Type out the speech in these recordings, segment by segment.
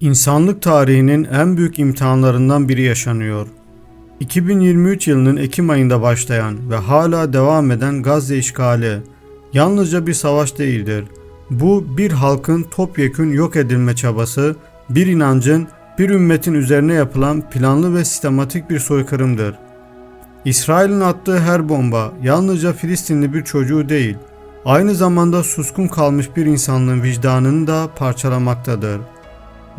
İnsanlık tarihinin en büyük imtihanlarından biri yaşanıyor. 2023 yılının Ekim ayında başlayan ve hala devam eden Gazze işgali yalnızca bir savaş değildir. Bu bir halkın topyekün yok edilme çabası, bir inancın, bir ümmetin üzerine yapılan planlı ve sistematik bir soykırımdır. İsrail'in attığı her bomba yalnızca Filistinli bir çocuğu değil, aynı zamanda suskun kalmış bir insanlığın vicdanını da parçalamaktadır.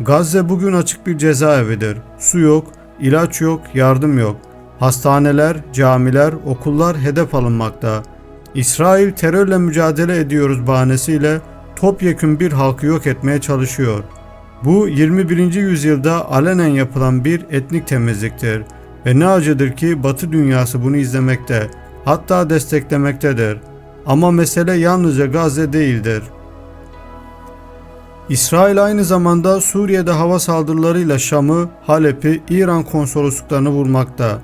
Gazze bugün açık bir cezaevidir. Su yok, ilaç yok, yardım yok. Hastaneler, camiler, okullar hedef alınmakta. İsrail terörle mücadele ediyoruz bahanesiyle topyekün bir halkı yok etmeye çalışıyor. Bu 21. yüzyılda alenen yapılan bir etnik temizliktir ve ne acıdır ki Batı dünyası bunu izlemekte, hatta desteklemektedir. Ama mesele yalnızca Gazze değildir. İsrail aynı zamanda Suriye'de hava saldırılarıyla Şam'ı, Halep'i, İran konsolosluklarını vurmakta.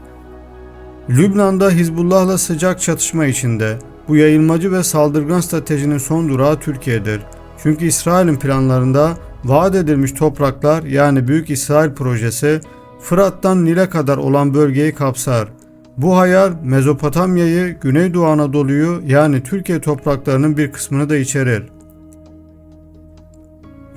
Lübnan'da Hizbullah'la sıcak çatışma içinde. Bu yayılmacı ve saldırgan stratejinin son durağı Türkiye'dir. Çünkü İsrail'in planlarında vaat edilmiş topraklar yani Büyük İsrail projesi Fırat'tan Nil'e kadar olan bölgeyi kapsar. Bu hayal Mezopotamya'yı, Güneydoğu Anadolu'yu yani Türkiye topraklarının bir kısmını da içerir.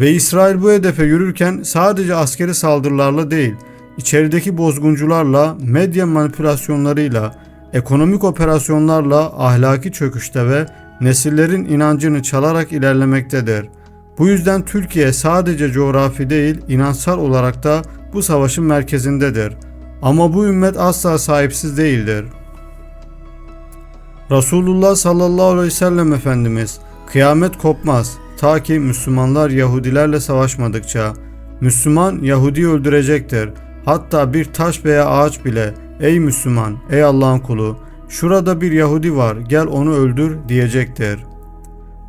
Ve İsrail bu hedefe yürürken sadece askeri saldırılarla değil, içerideki bozguncularla, medya manipülasyonlarıyla, ekonomik operasyonlarla ahlaki çöküşte ve nesillerin inancını çalarak ilerlemektedir. Bu yüzden Türkiye sadece coğrafi değil, inançsal olarak da bu savaşın merkezindedir. Ama bu ümmet asla sahipsiz değildir. Resulullah sallallahu aleyhi ve sellem Efendimiz, kıyamet kopmaz ta ki Müslümanlar Yahudilerle savaşmadıkça. Müslüman Yahudi öldürecektir. Hatta bir taş veya ağaç bile ey Müslüman, ey Allah'ın kulu, şurada bir Yahudi var gel onu öldür diyecektir.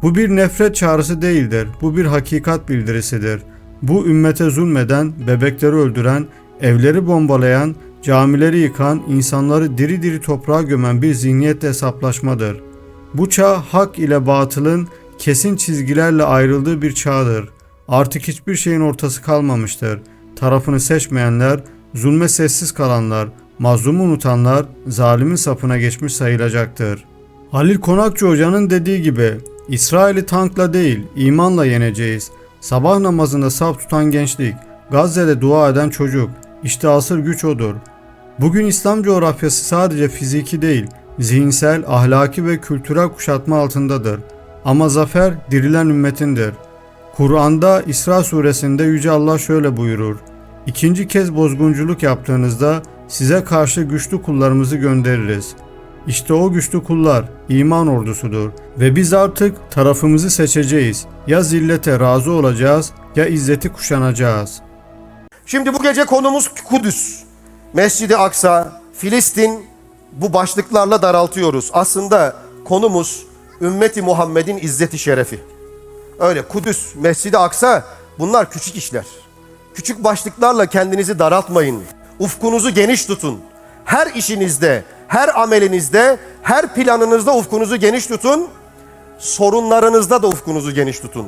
Bu bir nefret çağrısı değildir, bu bir hakikat bildirisidir. Bu ümmete zulmeden, bebekleri öldüren, evleri bombalayan, camileri yıkan, insanları diri diri toprağa gömen bir zihniyetle hesaplaşmadır. Bu çağ hak ile batılın kesin çizgilerle ayrıldığı bir çağdır. Artık hiçbir şeyin ortası kalmamıştır. Tarafını seçmeyenler, zulme sessiz kalanlar, mazlumu unutanlar zalimin sapına geçmiş sayılacaktır. Halil Konakçı Hoca'nın dediği gibi İsrail'i tankla değil imanla yeneceğiz. Sabah namazında saf tutan gençlik, Gazze'de dua eden çocuk, işte asır güç odur. Bugün İslam coğrafyası sadece fiziki değil, zihinsel, ahlaki ve kültürel kuşatma altındadır. Ama zafer dirilen ümmetindir. Kur'an'da İsra suresinde Yüce Allah şöyle buyurur. İkinci kez bozgunculuk yaptığınızda size karşı güçlü kullarımızı göndeririz. İşte o güçlü kullar iman ordusudur ve biz artık tarafımızı seçeceğiz. Ya zillete razı olacağız ya izzeti kuşanacağız. Şimdi bu gece konumuz Kudüs. Mescid-i Aksa, Filistin bu başlıklarla daraltıyoruz. Aslında konumuz ümmeti Muhammed'in izzeti şerefi. Öyle Kudüs, Mescid-i Aksa bunlar küçük işler. Küçük başlıklarla kendinizi daraltmayın. Ufkunuzu geniş tutun. Her işinizde, her amelinizde, her planınızda ufkunuzu geniş tutun. Sorunlarınızda da ufkunuzu geniş tutun.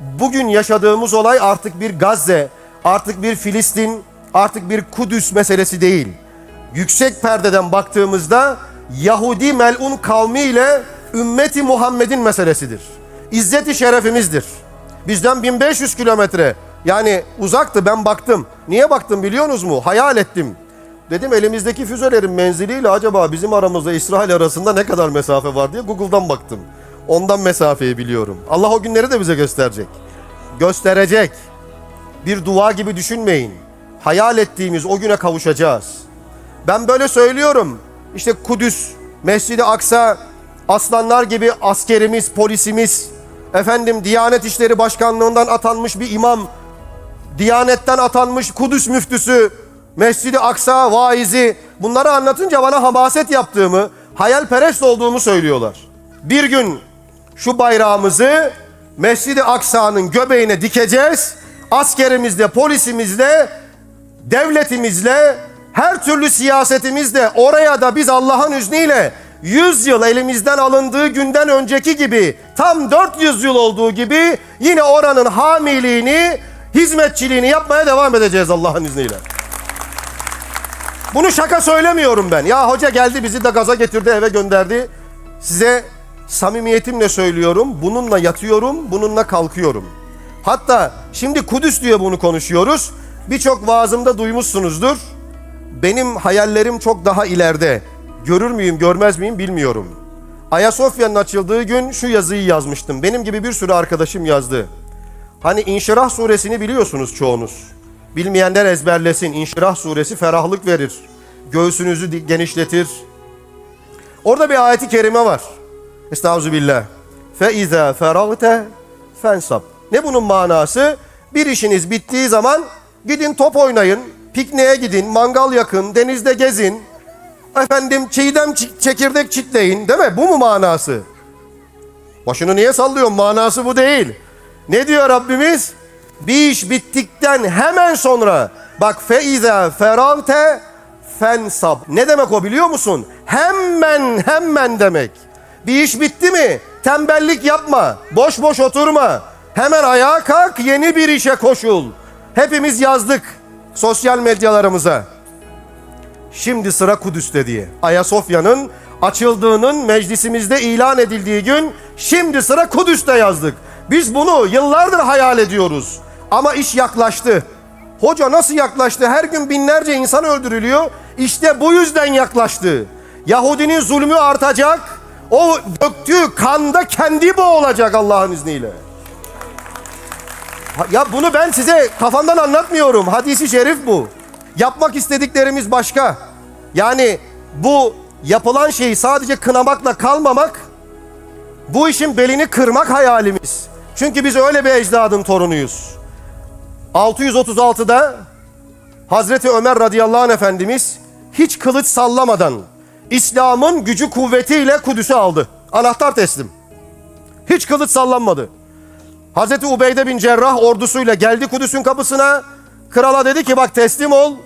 Bugün yaşadığımız olay artık bir Gazze, artık bir Filistin, artık bir Kudüs meselesi değil. Yüksek perdeden baktığımızda Yahudi melun kavmi ile ümmeti Muhammed'in meselesidir. İzzeti şerefimizdir. Bizden 1500 kilometre yani uzaktı ben baktım. Niye baktım biliyorsunuz mu? Hayal ettim. Dedim elimizdeki füzelerin menziliyle acaba bizim aramızda İsrail arasında ne kadar mesafe var diye Google'dan baktım. Ondan mesafeyi biliyorum. Allah o günleri de bize gösterecek. Gösterecek. Bir dua gibi düşünmeyin. Hayal ettiğimiz o güne kavuşacağız. Ben böyle söylüyorum. İşte Kudüs, Mescid-i Aksa, aslanlar gibi askerimiz, polisimiz, efendim Diyanet İşleri Başkanlığından atanmış bir imam, Diyanetten atanmış Kudüs müftüsü, Mescid-i Aksa vaizi bunları anlatınca bana hamaset yaptığımı, hayalperest olduğumu söylüyorlar. Bir gün şu bayrağımızı Mescid-i Aksa'nın göbeğine dikeceğiz. Askerimizle, polisimizle, devletimizle, her türlü siyasetimizle oraya da biz Allah'ın izniyle 100 yıl elimizden alındığı günden önceki gibi tam 400 yıl olduğu gibi yine oranın hamiliğini hizmetçiliğini yapmaya devam edeceğiz Allah'ın izniyle. Bunu şaka söylemiyorum ben. Ya hoca geldi bizi de gaza getirdi eve gönderdi. Size samimiyetimle söylüyorum. Bununla yatıyorum, bununla kalkıyorum. Hatta şimdi Kudüs diye bunu konuşuyoruz. Birçok vaazımda duymuşsunuzdur. Benim hayallerim çok daha ileride. Görür müyüm, görmez miyim bilmiyorum. Ayasofya'nın açıldığı gün şu yazıyı yazmıştım. Benim gibi bir sürü arkadaşım yazdı. Hani İnşirah suresini biliyorsunuz çoğunuz. Bilmeyenler ezberlesin. İnşirah suresi ferahlık verir. Göğsünüzü genişletir. Orada bir ayeti kerime var. Estağfirullah. Fe izâ feragte fensab. Ne bunun manası? Bir işiniz bittiği zaman gidin top oynayın, pikniğe gidin, mangal yakın, denizde gezin. Efendim çiğdem çi- çekirdek çitleyin değil mi? Bu mu manası? Başını niye sallıyorsun? Manası bu değil. Ne diyor Rabbimiz? Bir iş bittikten hemen sonra bak feize feragte fensab. Ne demek o biliyor musun? Hemen hemen demek. Bir iş bitti mi? Tembellik yapma. Boş boş oturma. Hemen ayağa kalk yeni bir işe koşul. Hepimiz yazdık sosyal medyalarımıza. Şimdi sıra Kudüs'te diye. Ayasofya'nın açıldığının meclisimizde ilan edildiği gün şimdi sıra Kudüs'te yazdık. Biz bunu yıllardır hayal ediyoruz. Ama iş yaklaştı. Hoca nasıl yaklaştı? Her gün binlerce insan öldürülüyor. İşte bu yüzden yaklaştı. Yahudinin zulmü artacak. O döktüğü kanda kendi boğulacak Allah'ın izniyle. Ya bunu ben size kafamdan anlatmıyorum. Hadisi şerif bu. Yapmak istediklerimiz başka. Yani bu yapılan şeyi sadece kınamakla kalmamak, bu işin belini kırmak hayalimiz. Çünkü biz öyle bir ecdadın torunuyuz. 636'da Hazreti Ömer radıyallahu anh efendimiz hiç kılıç sallamadan İslam'ın gücü kuvvetiyle Kudüs'ü aldı. Anahtar teslim. Hiç kılıç sallanmadı. Hazreti Ubeyde bin Cerrah ordusuyla geldi Kudüs'ün kapısına. Krala dedi ki bak teslim ol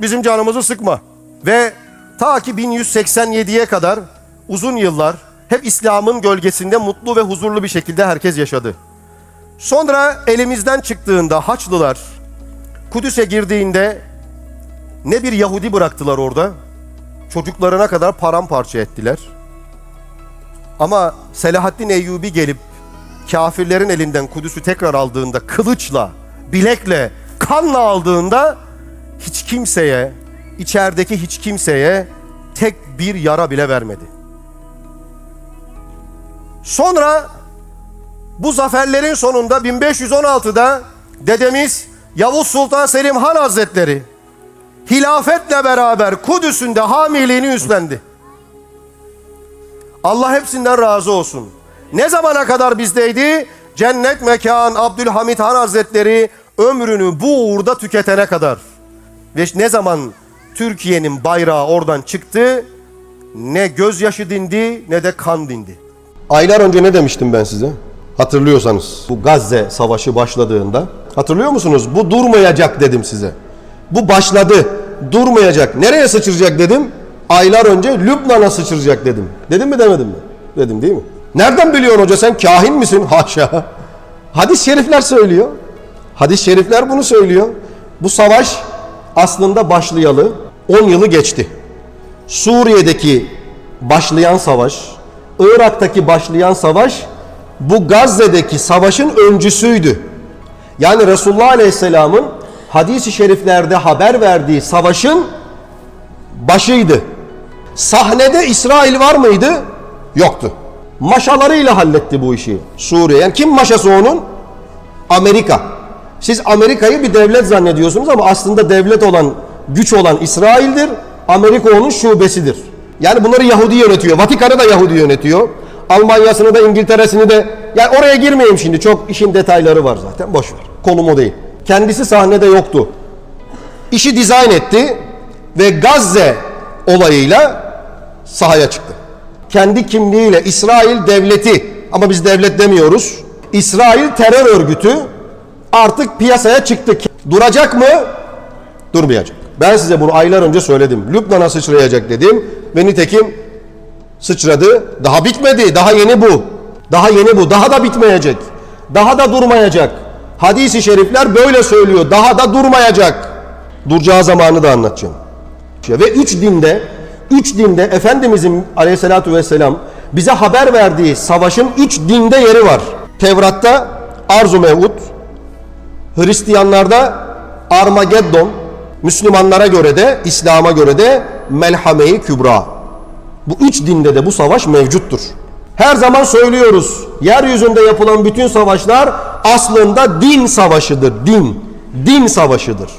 bizim canımızı sıkma. Ve ta ki 1187'ye kadar uzun yıllar hep İslam'ın gölgesinde mutlu ve huzurlu bir şekilde herkes yaşadı. Sonra elimizden çıktığında Haçlılar Kudüs'e girdiğinde ne bir Yahudi bıraktılar orada çocuklarına kadar paramparça ettiler. Ama Selahaddin Eyyubi gelip kafirlerin elinden Kudüs'ü tekrar aldığında kılıçla, bilekle, kanla aldığında hiç kimseye, içerideki hiç kimseye tek bir yara bile vermedi. Sonra bu zaferlerin sonunda 1516'da dedemiz Yavuz Sultan Selim Han Hazretleri hilafetle beraber Kudüs'ün hamiliğini üstlendi. Allah hepsinden razı olsun. Ne zamana kadar bizdeydi? Cennet mekan Abdülhamit Han Hazretleri ömrünü bu uğurda tüketene kadar. Ve ne zaman Türkiye'nin bayrağı oradan çıktı ne gözyaşı dindi ne de kan dindi. Aylar önce ne demiştim ben size? Hatırlıyorsanız bu Gazze savaşı başladığında hatırlıyor musunuz? Bu durmayacak dedim size. Bu başladı. Durmayacak. Nereye sıçrayacak dedim. Aylar önce Lübnan'a sıçrayacak dedim. Dedim mi demedim mi? Dedim değil mi? Nereden biliyorsun hoca sen kahin misin? Haşa. Hadis-i şerifler söylüyor. Hadis-i şerifler bunu söylüyor. Bu savaş aslında başlayalı 10 yılı geçti. Suriye'deki başlayan savaş, Irak'taki başlayan savaş bu Gazze'deki savaşın öncüsüydü. Yani Resulullah Aleyhisselam'ın hadis-i şeriflerde haber verdiği savaşın başıydı. Sahnede İsrail var mıydı? Yoktu. Maşalarıyla halletti bu işi Suriye. Yani kim maşası onun? Amerika. Siz Amerika'yı bir devlet zannediyorsunuz ama aslında devlet olan, güç olan İsrail'dir. Amerika onun şubesidir. Yani bunları Yahudi yönetiyor. Vatikan'ı da Yahudi yönetiyor. Almanya'sını da İngiltere'sini de yani oraya girmeyeyim şimdi. Çok işin detayları var zaten. Boş ver. Konum o değil. Kendisi sahnede yoktu. İşi dizayn etti ve Gazze olayıyla sahaya çıktı. Kendi kimliğiyle İsrail devleti ama biz devlet demiyoruz. İsrail terör örgütü artık piyasaya çıktı. Duracak mı? Durmayacak. Ben size bunu aylar önce söyledim. Lübnan'a sıçrayacak dedim ve nitekim sıçradı. Daha bitmedi. Daha yeni bu. Daha yeni bu. Daha da bitmeyecek. Daha da durmayacak. Hadis-i şerifler böyle söylüyor. Daha da durmayacak. Duracağı zamanı da anlatacağım. Ve üç dinde, üç dinde Efendimizin aleyhissalatü vesselam bize haber verdiği savaşın üç dinde yeri var. Tevrat'ta Arzu Mevut, Hristiyanlarda Armageddon, Müslümanlara göre de, İslam'a göre de Melhame-i Kübra. Bu üç dinde de bu savaş mevcuttur. Her zaman söylüyoruz, yeryüzünde yapılan bütün savaşlar aslında din savaşıdır, din. Din savaşıdır.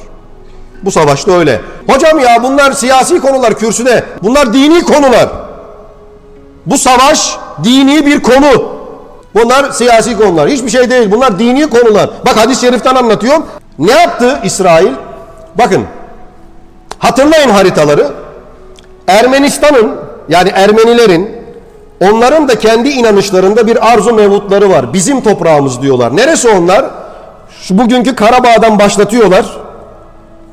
Bu savaşta öyle. Hocam ya bunlar siyasi konular kürsüde. Bunlar dini konular. Bu savaş dini bir konu. Bunlar siyasi konular. Hiçbir şey değil. Bunlar dini konular. Bak hadis-i şeriften anlatıyorum. Ne yaptı İsrail? Bakın. Hatırlayın haritaları. Ermenistan'ın yani Ermenilerin onların da kendi inanışlarında bir arzu mevutları var. Bizim toprağımız diyorlar. Neresi onlar? Şu bugünkü Karabağ'dan başlatıyorlar.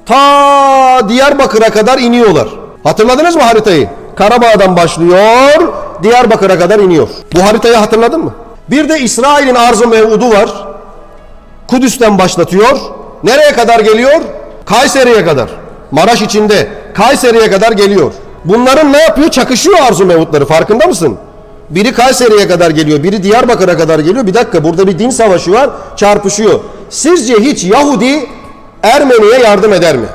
Ta Diyarbakır'a kadar iniyorlar. Hatırladınız mı haritayı? Karabağ'dan başlıyor, Diyarbakır'a kadar iniyor. Bu haritayı hatırladın mı? Bir de İsrail'in arzu mevudu var. Kudüs'ten başlatıyor. Nereye kadar geliyor? Kayseri'ye kadar. Maraş içinde Kayseri'ye kadar geliyor. Bunların ne yapıyor? Çakışıyor arzu mevutları farkında mısın? Biri Kayseri'ye kadar geliyor, biri Diyarbakır'a kadar geliyor. Bir dakika burada bir din savaşı var, çarpışıyor. Sizce hiç Yahudi Ermeni'ye yardım eder mi?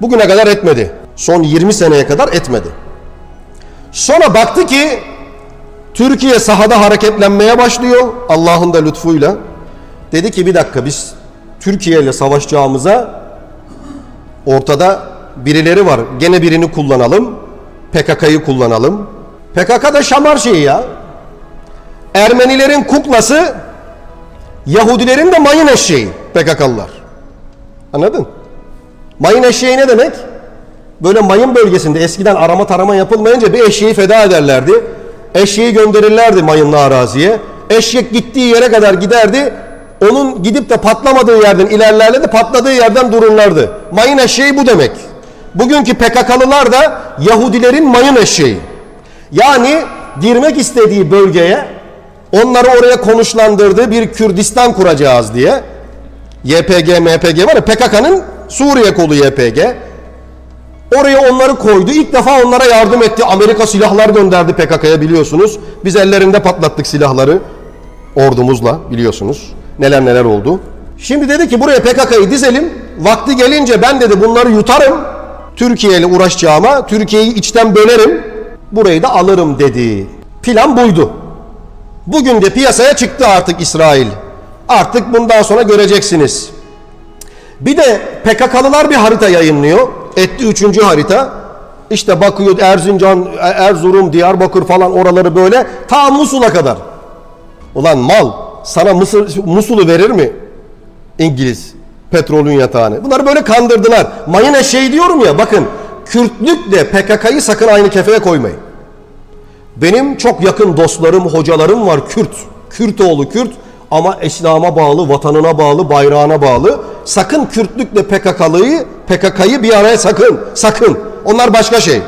Bugüne kadar etmedi. Son 20 seneye kadar etmedi. Sonra baktı ki Türkiye sahada hareketlenmeye başlıyor Allah'ın da lütfuyla. Dedi ki bir dakika biz Türkiye ile savaşacağımıza ortada birileri var. Gene birini kullanalım. PKK'yı kullanalım. PKK da şamar şeyi ya. Ermenilerin kuklası Yahudilerin de mayın eşeği PKK'lılar. Anladın? Mayın eşeği ne demek? Böyle mayın bölgesinde eskiden arama tarama yapılmayınca bir eşeği feda ederlerdi. Eşeği gönderirlerdi mayınlı araziye. Eşek gittiği yere kadar giderdi. Onun gidip de patlamadığı yerden ilerlerdi, patladığı yerden dururlardı. Mayın eşeği bu demek. Bugünkü PKK'lılar da Yahudilerin mayın eşeği. Yani girmek istediği bölgeye onları oraya konuşlandırdığı bir Kürdistan kuracağız diye YPG, MPG var ya PKK'nın Suriye kolu YPG. Oraya onları koydu. İlk defa onlara yardım etti. Amerika silahlar gönderdi PKK'ya biliyorsunuz. Biz ellerinde patlattık silahları. Ordumuzla biliyorsunuz. Neler neler oldu. Şimdi dedi ki buraya PKK'yı dizelim. Vakti gelince ben dedi bunları yutarım. Türkiye ile uğraşacağıma Türkiye'yi içten bölerim. Burayı da alırım dedi. Plan buydu. Bugün de piyasaya çıktı artık İsrail. Artık bundan sonra göreceksiniz. Bir de PKK'lılar bir harita yayınlıyor. Etti üçüncü harita. İşte bakıyor Erzincan, Erzurum, Diyarbakır falan oraları böyle ta Musul'a kadar. Ulan mal sana Mısır, Musul'u verir mi İngiliz petrolün yatağını? Bunları böyle kandırdılar. Mayın eşeği diyorum ya bakın Kürtlükle PKK'yı sakın aynı kefeye koymayın. Benim çok yakın dostlarım, hocalarım var Kürt. Kürt oğlu Kürt ama İslam'a bağlı, vatanına bağlı, bayrağına bağlı. Sakın Kürtlükle PKK'lıyı, PKK'yı bir araya sakın, sakın. Onlar başka şey.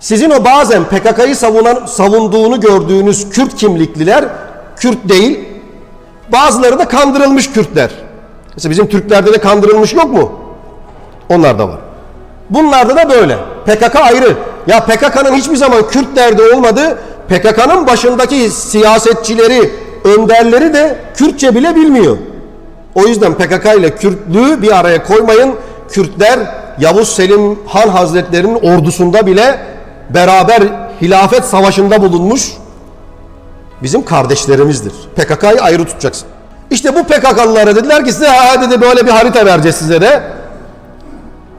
Sizin o bazen PKK'yı savunan, savunduğunu gördüğünüz Kürt kimlikliler Kürt değil. Bazıları da kandırılmış Kürtler. Mesela bizim Türklerde de kandırılmış yok mu? Onlar da var. Bunlarda da böyle. PKK ayrı. Ya PKK'nın hiçbir zaman Kürt derdi olmadı. PKK'nın başındaki siyasetçileri, önderleri de Kürtçe bile bilmiyor. O yüzden PKK ile Kürtlüğü bir araya koymayın. Kürtler Yavuz Selim Han Hazretleri'nin ordusunda bile beraber hilafet savaşında bulunmuş bizim kardeşlerimizdir. PKK'yı ayrı tutacaksın. İşte bu PKK'lılara dediler ki size ha dedi böyle bir harita vereceğiz size de.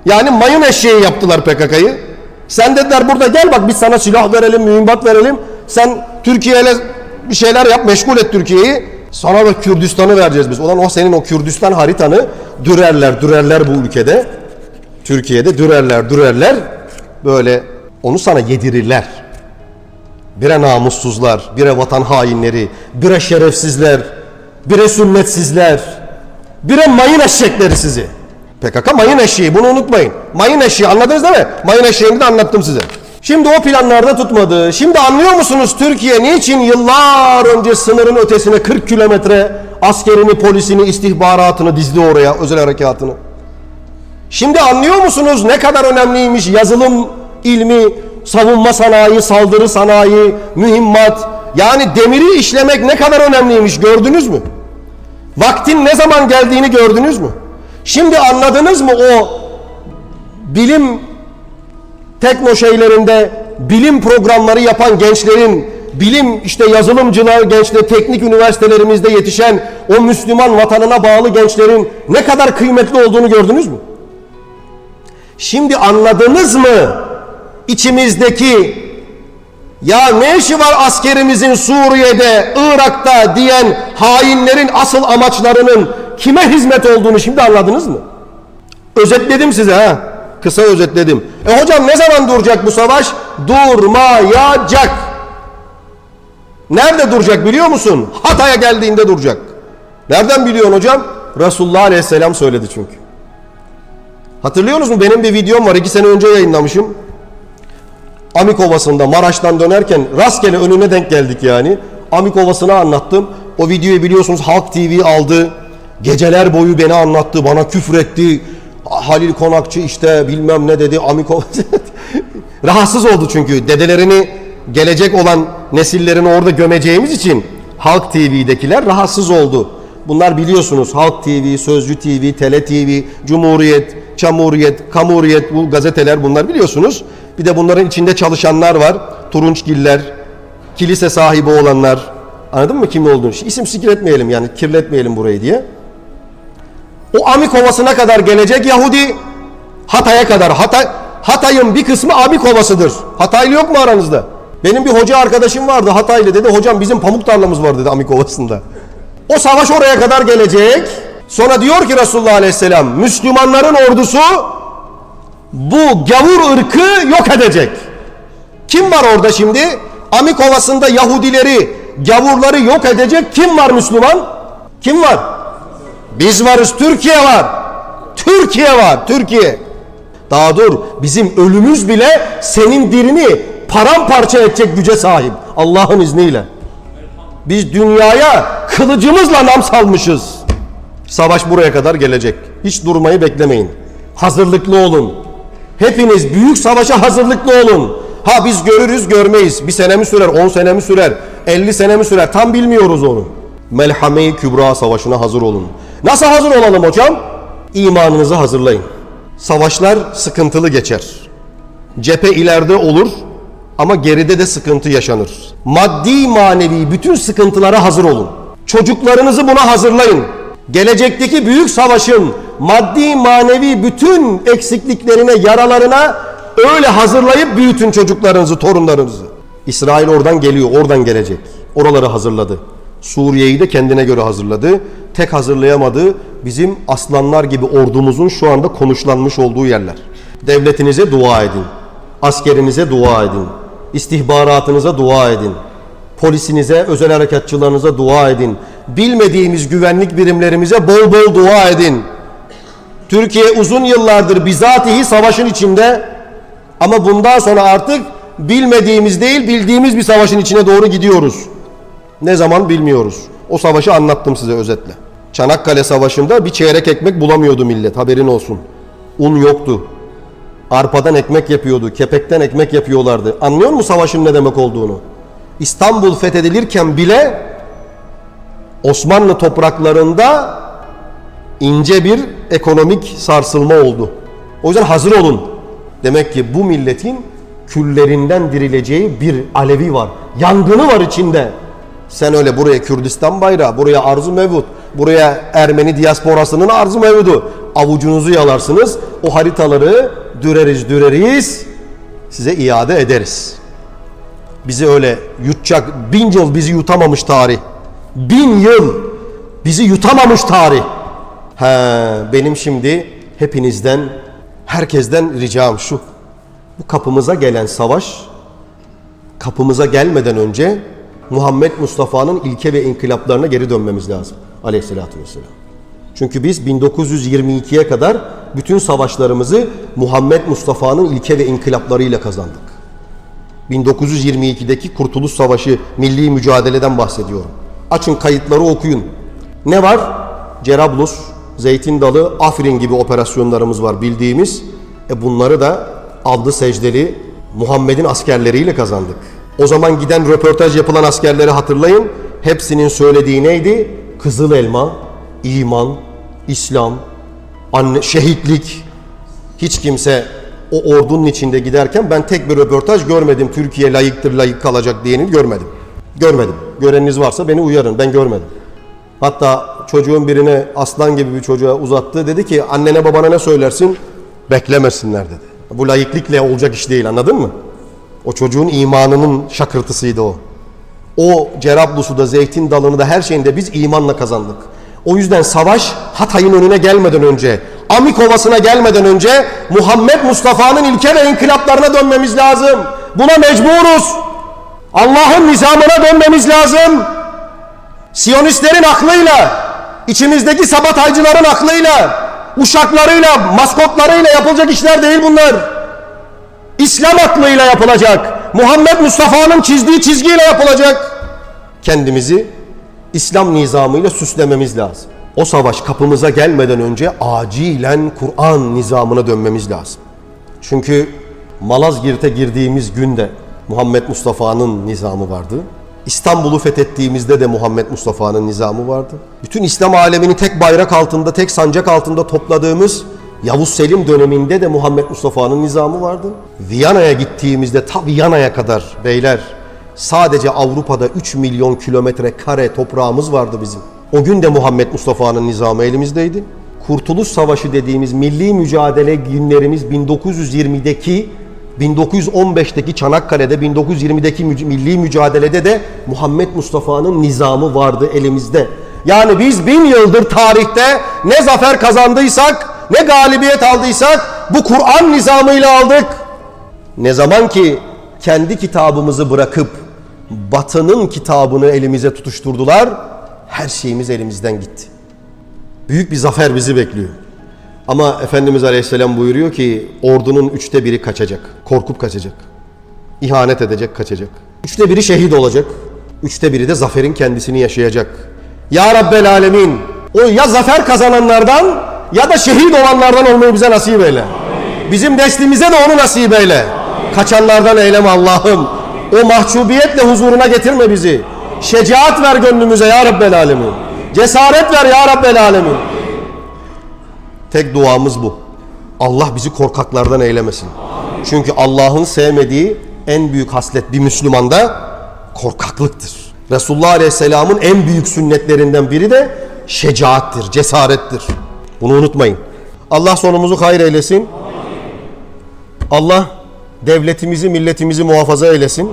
Yani mayın eşeği yaptılar PKK'yı. Sen dediler burada gel bak biz sana silah verelim, mühimmat verelim. Sen Türkiye ile bir şeyler yap, meşgul et Türkiye'yi. Sana da Kürdistan'ı vereceğiz biz. Ulan o senin o Kürdistan haritanı dürerler, dürerler bu ülkede. Türkiye'de dürerler, dürerler. Böyle onu sana yedirirler. Bire namussuzlar, bire vatan hainleri, bire şerefsizler, bire sünnetsizler, bire mayın eşekleri sizi. PKK mayın eşeği bunu unutmayın. Mayın eşeği anladınız değil mi? Mayın eşeğini de anlattım size. Şimdi o planlarda tutmadı. Şimdi anlıyor musunuz Türkiye niçin yıllar önce sınırın ötesine 40 kilometre askerini, polisini, istihbaratını dizdi oraya, özel harekatını? Şimdi anlıyor musunuz ne kadar önemliymiş yazılım ilmi, savunma sanayi, saldırı sanayi, mühimmat. Yani demiri işlemek ne kadar önemliymiş gördünüz mü? Vaktin ne zaman geldiğini gördünüz mü? Şimdi anladınız mı o bilim tekno şeylerinde bilim programları yapan gençlerin, bilim işte yazılımcılar gençler, teknik üniversitelerimizde yetişen o Müslüman vatanına bağlı gençlerin ne kadar kıymetli olduğunu gördünüz mü? Şimdi anladınız mı içimizdeki ya ne işi var askerimizin Suriye'de, Irak'ta diyen hainlerin asıl amaçlarının kime hizmet olduğunu şimdi anladınız mı? Özetledim size ha. Kısa özetledim. E hocam ne zaman duracak bu savaş? Durmayacak. Nerede duracak biliyor musun? Hatay'a geldiğinde duracak. Nereden biliyorsun hocam? Resulullah Aleyhisselam söyledi çünkü. Hatırlıyor musunuz? Benim bir videom var. iki sene önce yayınlamışım. Amik Ovası'nda Maraş'tan dönerken rastgele önüne denk geldik yani. Amik Ovası'nı anlattım. O videoyu biliyorsunuz Halk TV aldı. Geceler boyu beni anlattı. Bana küfretti. Halil Konakçı işte bilmem ne dedi. Amik Ovası. Rahatsız oldu çünkü. Dedelerini gelecek olan nesillerini orada gömeceğimiz için Halk TV'dekiler rahatsız oldu. Bunlar biliyorsunuz Halk TV, Sözcü TV, Tele TV, Cumhuriyet, Çamuriyet, Kamuriyet bu gazeteler bunlar biliyorsunuz. Bir de bunların içinde çalışanlar var. Turunçgiller, kilise sahibi olanlar. Anladın mı kim olduğunu? İsim sikretmeyelim yani kirletmeyelim burayı diye. O Amik Ovası'na kadar gelecek Yahudi Hatay'a kadar. Hatay, Hatay'ın bir kısmı Amik Ovası'dır. Hataylı yok mu aranızda? Benim bir hoca arkadaşım vardı Hataylı dedi. Hocam bizim pamuk tarlamız var dedi Amik Ovası'nda. O savaş oraya kadar gelecek. Sonra diyor ki Resulullah Aleyhisselam Müslümanların ordusu bu gavur ırkı yok edecek. Kim var orada şimdi? Amik Ovası'nda Yahudileri, gavurları yok edecek kim var Müslüman? Kim var? Biz varız, Türkiye var. Türkiye var, Türkiye. Daha dur, bizim ölümüz bile senin dirini paramparça edecek güce sahip. Allah'ın izniyle. Biz dünyaya kılıcımızla nam salmışız. Savaş buraya kadar gelecek. Hiç durmayı beklemeyin. Hazırlıklı olun. Hepiniz büyük savaşa hazırlıklı olun. Ha biz görürüz görmeyiz. Bir sene mi sürer, on sene mi sürer, elli sene mi sürer tam bilmiyoruz onu. Melhame-i Kübra savaşına hazır olun. Nasıl hazır olalım hocam? İmanınızı hazırlayın. Savaşlar sıkıntılı geçer. Cephe ileride olur ama geride de sıkıntı yaşanır. Maddi manevi bütün sıkıntılara hazır olun. Çocuklarınızı buna hazırlayın. Gelecekteki büyük savaşın maddi manevi bütün eksikliklerine, yaralarına öyle hazırlayıp büyütün çocuklarınızı, torunlarınızı. İsrail oradan geliyor, oradan gelecek. Oraları hazırladı. Suriye'yi de kendine göre hazırladı. Tek hazırlayamadığı bizim aslanlar gibi ordumuzun şu anda konuşlanmış olduğu yerler. Devletinize dua edin. Askerinize dua edin. İstihbaratınıza dua edin. Polisinize, özel harekatçılarınıza dua edin. Bilmediğimiz güvenlik birimlerimize bol bol dua edin. Türkiye uzun yıllardır bizatihi savaşın içinde ama bundan sonra artık bilmediğimiz değil bildiğimiz bir savaşın içine doğru gidiyoruz. Ne zaman bilmiyoruz. O savaşı anlattım size özetle. Çanakkale Savaşı'nda bir çeyrek ekmek bulamıyordu millet haberin olsun. Un yoktu. Arpadan ekmek yapıyordu, kepekten ekmek yapıyorlardı. Anlıyor musun savaşın ne demek olduğunu? İstanbul fethedilirken bile Osmanlı topraklarında ince bir ekonomik sarsılma oldu. O yüzden hazır olun. Demek ki bu milletin küllerinden dirileceği bir alevi var. Yangını var içinde. Sen öyle buraya Kürdistan bayrağı, buraya arzu mevcut, buraya Ermeni diasporasının arzu mevcudu. Avucunuzu yalarsınız. O haritaları düreriz düreriz size iade ederiz. Bizi öyle yutacak bin yıl bizi yutamamış tarih. Bin yıl bizi yutamamış tarih. He, benim şimdi hepinizden, herkesten ricam şu. Bu kapımıza gelen savaş, kapımıza gelmeden önce Muhammed Mustafa'nın ilke ve inkılaplarına geri dönmemiz lazım. Aleyhissalatü vesselam. Çünkü biz 1922'ye kadar bütün savaşlarımızı Muhammed Mustafa'nın ilke ve inkılaplarıyla kazandık. 1922'deki Kurtuluş Savaşı milli mücadeleden bahsediyorum. Açın kayıtları okuyun. Ne var? Cerablus, Zeytin Dalı, Afrin gibi operasyonlarımız var bildiğimiz. E bunları da aldı secdeli Muhammed'in askerleriyle kazandık. O zaman giden röportaj yapılan askerleri hatırlayın. Hepsinin söylediği neydi? Kızıl elma, iman, İslam, anne, şehitlik. Hiç kimse o ordunun içinde giderken ben tek bir röportaj görmedim. Türkiye layıktır, layık kalacak diyeni görmedim. Görmedim. Göreniniz varsa beni uyarın. Ben görmedim. Hatta çocuğun birine aslan gibi bir çocuğa uzattı. Dedi ki annene babana ne söylersin? Beklemesinler dedi. Bu layıklıkla olacak iş değil anladın mı? O çocuğun imanının şakırtısıydı o. O Cerablus'u da zeytin dalını da her şeyinde biz imanla kazandık. O yüzden savaş Hatay'ın önüne gelmeden önce, Amik Ovası'na gelmeden önce Muhammed Mustafa'nın ilke ve inkılaplarına dönmemiz lazım. Buna mecburuz. Allah'ın nizamına dönmemiz lazım. Siyonistlerin aklıyla, içimizdeki sabataycıların aklıyla, uşaklarıyla, maskotlarıyla yapılacak işler değil bunlar. İslam aklıyla yapılacak. Muhammed Mustafa'nın çizdiği çizgiyle yapılacak. Kendimizi İslam nizamıyla süslememiz lazım. O savaş kapımıza gelmeden önce acilen Kur'an nizamına dönmemiz lazım. Çünkü Malazgirt'e girdiğimiz günde Muhammed Mustafa'nın nizamı vardı. İstanbul'u fethettiğimizde de Muhammed Mustafa'nın nizamı vardı. Bütün İslam alemini tek bayrak altında, tek sancak altında topladığımız Yavuz Selim döneminde de Muhammed Mustafa'nın nizamı vardı. Viyana'ya gittiğimizde ta Viyana'ya kadar beyler sadece Avrupa'da 3 milyon kilometre kare toprağımız vardı bizim. O gün de Muhammed Mustafa'nın nizamı elimizdeydi. Kurtuluş Savaşı dediğimiz milli mücadele günlerimiz 1920'deki 1915'teki Çanakkale'de 1920'deki müc- milli mücadelede de Muhammed Mustafa'nın nizamı vardı elimizde. Yani biz bin yıldır tarihte ne zafer kazandıysak ne galibiyet aldıysak bu Kur'an nizamıyla aldık. Ne zaman ki kendi kitabımızı bırakıp batının kitabını elimize tutuşturdular her şeyimiz elimizden gitti. Büyük bir zafer bizi bekliyor. Ama Efendimiz Aleyhisselam buyuruyor ki ordunun üçte biri kaçacak. Korkup kaçacak. İhanet edecek, kaçacak. Üçte biri şehit olacak. Üçte biri de zaferin kendisini yaşayacak. Ya Rabbel Alemin o ya zafer kazananlardan ya da şehit olanlardan olmayı bize nasip eyle. Bizim neslimize de onu nasip eyle. Kaçanlardan eyleme Allah'ım. O mahcubiyetle huzuruna getirme bizi. Şecaat ver gönlümüze ya Rabbel Alemin. Cesaret ver ya Rabbel Alemin. Tek duamız bu. Allah bizi korkaklardan eylemesin. Çünkü Allah'ın sevmediği en büyük haslet bir Müslümanda korkaklıktır. Resulullah Aleyhisselam'ın en büyük sünnetlerinden biri de şecaattir, cesarettir. Bunu unutmayın. Allah sonumuzu hayır eylesin. Allah devletimizi, milletimizi muhafaza eylesin.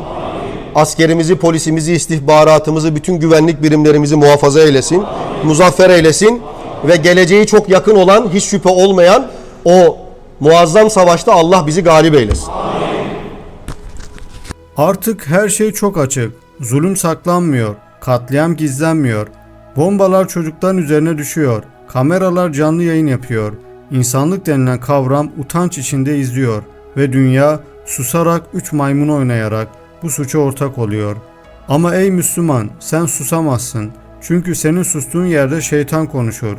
Askerimizi, polisimizi, istihbaratımızı, bütün güvenlik birimlerimizi muhafaza eylesin. Muzaffer eylesin. Ve geleceği çok yakın olan, hiç şüphe olmayan o muazzam savaşta Allah bizi galip eylesin. Artık her şey çok açık. Zulüm saklanmıyor. Katliam gizlenmiyor. Bombalar çocukların üzerine düşüyor. Kameralar canlı yayın yapıyor. İnsanlık denilen kavram utanç içinde izliyor ve dünya susarak üç maymun oynayarak bu suça ortak oluyor. Ama ey Müslüman sen susamazsın. Çünkü senin sustuğun yerde şeytan konuşur.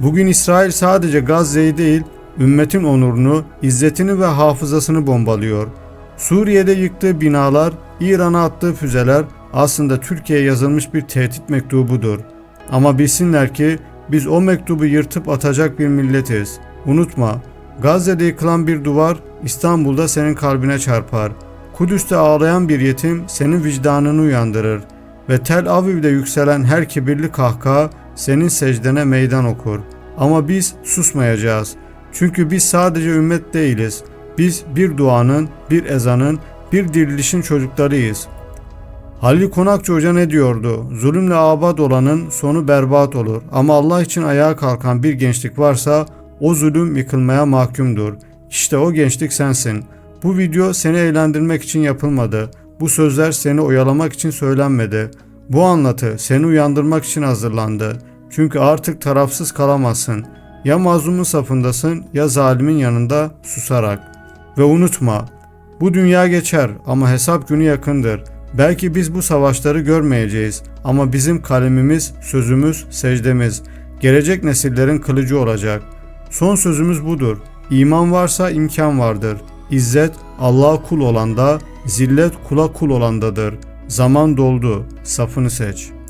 Bugün İsrail sadece Gazze'yi değil, ümmetin onurunu, izzetini ve hafızasını bombalıyor. Suriye'de yıktığı binalar, İran'a attığı füzeler aslında Türkiye'ye yazılmış bir tehdit mektubudur. Ama bilsinler ki biz o mektubu yırtıp atacak bir milletiz. Unutma, Gazze'de yıkılan bir duvar İstanbul'da senin kalbine çarpar. Kudüs'te ağlayan bir yetim senin vicdanını uyandırır ve Tel Aviv'de yükselen her kibirli kahkaha senin secdene meydan okur. Ama biz susmayacağız. Çünkü biz sadece ümmet değiliz. Biz bir duanın, bir ezanın, bir dirilişin çocuklarıyız. Halil Konakçı Hoca ne diyordu? Zulümle abad olanın sonu berbat olur. Ama Allah için ayağa kalkan bir gençlik varsa o zulüm yıkılmaya mahkumdur. İşte o gençlik sensin. Bu video seni eğlendirmek için yapılmadı. Bu sözler seni oyalamak için söylenmedi. Bu anlatı seni uyandırmak için hazırlandı. Çünkü artık tarafsız kalamazsın. Ya mazlumun safındasın ya zalimin yanında susarak. Ve unutma, Bu dünya geçer ama hesap günü yakındır. Belki biz bu savaşları görmeyeceğiz ama bizim kalemimiz, sözümüz, secdemiz gelecek nesillerin kılıcı olacak. Son sözümüz budur. İman varsa imkan vardır. İzzet Allah'a kul olanda, zillet kula kul olandadır. Zaman doldu. Safını seç.''